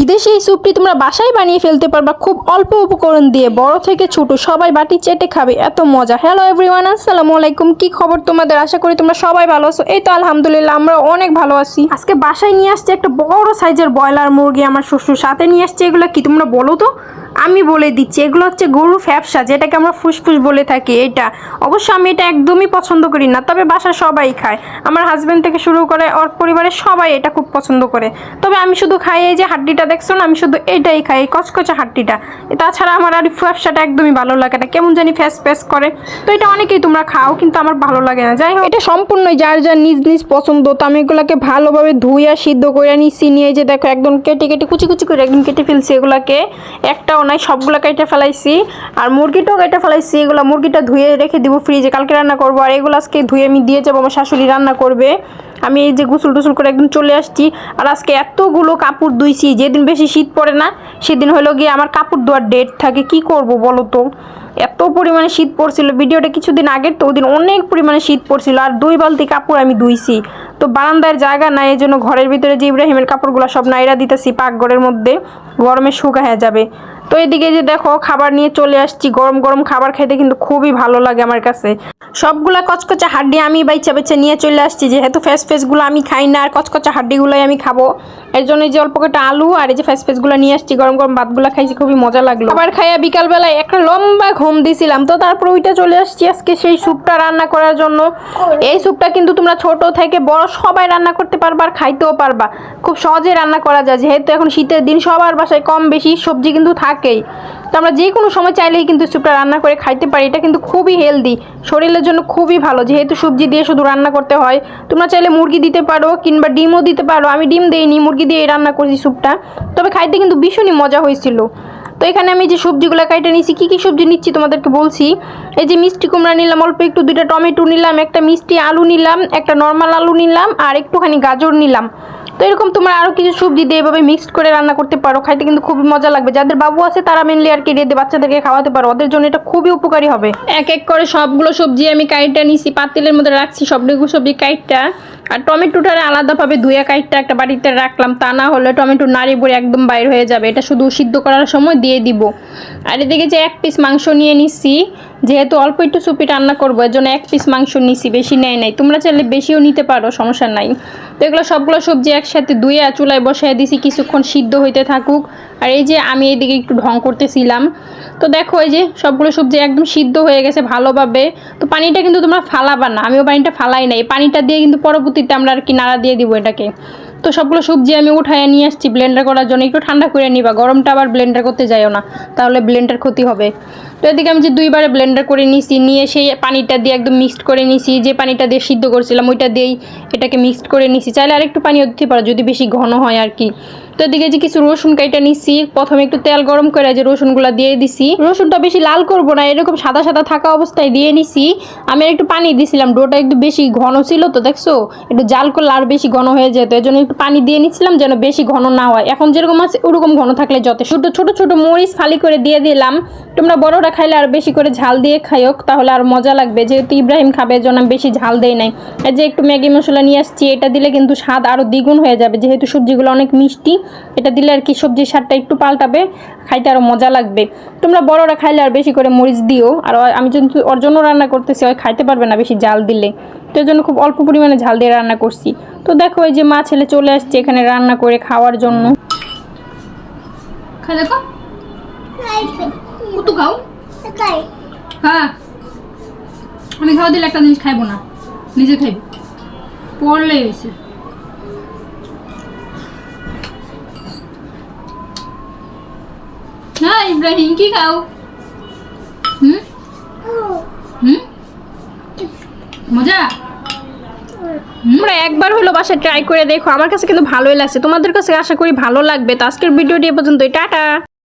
বিদেশি এই স্যুপটি তোমরা বাসায় বানিয়ে ফেলতে পারবা। খুব অল্প উপকরণ দিয়ে, বড় থেকে ছোট, সবাই বাটি চেটে খাবে। এত মজা। হ্যালো এভরিওয়ান আসসালামু আলাইকুম। কি খবর তোমাদের? আশা করি তোমরা সবাই ভালো আছো। এই তো আলহামদুলিল্লাহ আমরা অনেক ভালো আছি। আজকে বাসায় নিয়ে আসছে একটা বড় সাইজের ব্রয়লার মুরগি আমার শ্বশুর। সাথে নিয়ে আসছে এগুলো কি তোমরা বলো তো? আমি বলে দিচ্ছি, এগুলো হচ্ছে গরু ফ্যাপসা যেটাকে আমরা ফুসফুস বলে থাকি, এটা। অবশ্য আমি এটা একদমই পছন্দ করি না, তবে বাসা সবাই খায়। আমার হাজব্যান্ড থেকে শুরু করে ওর পরিবারের সবাই এটা খুব পছন্দ করে। তবে আমি শুধু খাই এই যে হাড্ডিটা, দেখছ না? আমি শুধু এটাই খাই, এই কচকচা হাড্ডিটা। তাছাড়া আমার আর ফ্যাপসাটা একদমই ভালো লাগে না, কেমন জানি ফ্যাস ফ্যাস করে। তো এটা অনেকেই তোমরা খাও, কিন্তু আমার ভালো লাগে না। যাই হোক, এটা সম্পূর্ণই যার যার নিজ নিজ পছন্দ, তো আমি এগুলোকে ভালোভাবে ধুইয়া, সিদ্ধ করে নিচ্ছি নিয়ে যে দেখো, একদম কেটে কেটে, কুচি কুচি করে একদম কেটে ফেলছি এগুলাকে। একটাও নাই, সবগুলো কেটে ফেলাইছি। আর মুরগিটাও কেটে ফেলাইছি, এগুলো মুরগিটা ধুয়ে রেখে দিব ফ্রিজে কালকে রান্না করব, আর এগুলো আজকে ধুয়ে আমি দিয়ে যাব, আমার শাশুড়ি রান্না করবে। আমি এই যে গোসল টুসল করে একদম চলে আসছি। আর আজকে এতগুলো কাপড় ধুইছি, যেদিন বেশি শীত পড়ে না, সেদিন হলো গিয়ে আমার কাপড় ধোয়ার ডেট থাকে। কি করব বলো তো? এত পরিমাণে শীত পড়ছিল। ভিডিওটা কিছুদিন আগের তো, ওদিন অনেক পরিমাণে শীত পড়ছিল। আর দুই বালতি কাপড় আমি ধুইছি। তো বারান্দার জায়গা নাই এই জন্য ঘরের ভিতরে যে ইব্রাহিমের কাপড়গুলো সব নাইরা দিতেছি পাকঘরের মধ্যে। গরমে শুকা হয়ে যাবে। তো এদিকে যে দেখো খাবার নিয়ে চলে আসছি, গরম গরম খাবার খাইতে কিন্তু খুবই ভালো লাগে আমার কাছে। সবগুলা কচকচা হাড্ডি আমি বাইচা বেছে নিয়ে চলে আসছি, যেহেতু ফেস ফেসগুলো আমি খাই না, আর কচকচা হাড্ডিগুলোই আমি খাব। এর জন্য যে অল্প কটা আলু আর এই যে ফেস ফেসগুলো নিয়ে আসছি, গরম গরম ভাতগুলো খাইছি, খুবই মজা লাগল। আবার খাইয়া বিকালবেলায় একটা লম্বা ঘুম দিছিলাম, তো তারপর ওইটা চলে আসছি আজকে সেই স্যুপটা রান্না করার জন্য। এই স্যুপটা কিন্তু তোমরা ছোট থেকে বড় সবাই রান্না করতে পারবা আর খাইতেও পারবা। খুব সহজে রান্না করা যায়, যেহেতু এখন শীতের দিন, সবার বাসায় কম বেশি সবজি কিন্তু থাকেই। তো আমরা যে কোনো সময় চাইলেই কিন্তু স্যুপটা রান্না করে খাইতে পারি। এটা কিন্তু খুবই হেলদি শরীরের জন্য খুবই ভালো। যেহেতু সবজি দিয়ে শুধু রান্না করতে হয়, তোমরা চাইলে মুরগি দিতে পারো কিংবা ডিমও দিতে পারো। আমি ডিম দিইনি, মুরগি দিয়ে রান্না করছি স্যুপটা। তবে খাইতে কিন্তু ভীষণই মজা হয়েছিল। তো এখানে আমি যে সবজিগুলো কাইটে নিয়েছি কী কী সবজি নিচ্ছি তোমাদেরকে বলছি। এই যে মিষ্টি কুমড়া নিলাম, অল্প একটু দুইটা টমেটো নিলাম, একটা মিষ্টি আলু নিলাম, একটা নর্মাল আলু নিলাম, আর একটুখানি গাজর নিলাম। তো এরকম তোমরা আরও কিছু সবজি দিয়ে এভাবে মিক্সড করে রান্না করতে পারো, খাইতে কিন্তু খুবই মজা লাগবে। যাদের বাবু আছে তারা মেনলি আর কি রেদে বাচ্চাদেরকে খাওয়াতে পারো, ওদের জন্য এটা খুবই উপকারী হবে। এক এক করে সবগুলো সবজি আমি কাইটটা নিছি, পাতিলের মধ্যে রাখছি সবগুলো সবজি কাইটটা। আর টমেটোটারে আলাদাভাবে ধুয়ে কাইটটা একটা বাড়িতে রাখলাম, তা না হলে টমেটো নাড়ি পড়ে একদম বাইর হয়ে যাবে। এটা শুধু সিদ্ধ করার সময় দিয়ে দিব। আর এদিকে যে এক পিস মাংস নিয়ে নিচ্ছি যেহেতু অল্প একটু সুপি রান্না করব, এর জন্য এক পিস মাংস নিছি, বেশি নেয় নাই। তোমরা চাইলে বেশিও নিতে পারো, সমস্যা নাই। তো এগুলো সবগুলো সবজি একসাথে ধুয়ে চুলায় বসায় দিছি, কিছুক্ষণ সিদ্ধ হইতে থাকুক। আর এই যে আমি এইদিকে একটু ঢং করতেছিলাম। তো দেখো এই যে সবগুলো সবজি একদম সিদ্ধ হয়ে গেছে ভালোভাবে। তো পানিটা কিন্তু তোমরা ফালাবা না, আমিও পানিটা ফালাই নাই। পানিটা দিয়ে কিন্তু পরবর্তীতে আমরা আর কি নাড়া দিয়ে দিব এটাকে। তো সবগুলো সবজি আমি উঠায় নিয়ে আসছি ব্লেন্ডার করার জন্য। একটু ঠান্ডা করে নিবা, গরমটা আবার ব্লেন্ডার করতে যাইও না, তাহলে ব্লেন্ডার ক্ষতি হবে। তো এদিকে আমি যে দুইবারে ব্লেন্ডার করে নিছি, নিয়ে সেই পানিটা দিয়ে একদম মিক্সড করে নিছি, যে পানিটা দিয়ে সিদ্ধ করছিলাম ওইটা দিয়েই এটাকে মিক্সড করে নিছি। চাইলে আরেকটু পানিও দিতে পারো, যদি বেশি ঘন হয় আর কি তো এদিকে যে কিছু রসুন কাইটা নিছি, প্রথমে একটু তেল গরম করে যে রসুনগুলো দিয়ে দিছি। রসুনটা বেশি লাল করব না, এরকম সাদা সাদা থাকা অবস্থায় দিয়ে নিছি। আমি একটু পানি দিছিলাম, ডোটা একটু বেশি ঘন ছিল তো, দেখছ? একটু জাল করলে আর বেশি ঘন হয়ে যেত এর জন্য একটু পানি দিয়ে নিচ্ছিলাম যেন বেশি ঘন না হয়। এখন যেরকম আছে, ওরকম ঘন থাকলে যথেষ্ট। ছোট ছোট মরিচ ফালি করে দিয়ে দিলাম। তোমরা বড়রা খাইলে আর বেশি করে ঝাল দিয়ে খাইও তাহলে আর মজা লাগবে। যেহেতু ইব্রাহিম খাবে এর জন্য আমি বেশি ঝাল দেই নাই। এই যে একটু ম্যাগি মশলা নিয়ে আসছি এটা দিলে কিন্তু স্বাদ আরও দ্বিগুণ হয়ে যাবে। যেহেতু সবজিগুলো অনেক মিষ্টি এটা দিলে আর কি সবজির স্বাদটা একটু পাল্টাবে খাইতে আরও মজা লাগবে। তোমরা বড়রা খাইলে আর বেশি করে মরিচ দিও আর আমি কিন্তু ওর জন্য রান্না করতেছি ওই খাইতে পারবে না বেশি জাল দিলে। তো এর জন্য খুব অল্প পরিমাণে ঝাল দিয়ে রান্না করছি। তো দেখো এই যে মা ছেলে চলে আসছে এখানে রান্না করে খাওয়ার জন্য। খাই দেখো। কত খাও? হ্যাঁ। আমি খাওয়া দিলে একটা জিনিস খাইবো না। নিজে খাইব। পড়লে হয়েছে। হ্যাঁ ইব্রাহিম কি খাও? হুম? হুম? মজা? তোমরা একবার হলো বাসায় ট্রাই করে দেখো। আমার কাছে কিন্তু ভালোই লাগছে। তোমাদের কাছে আশা করি ভালো লাগবে। তো আজকের ভিডিওটি এ পর্যন্তই। টাটা!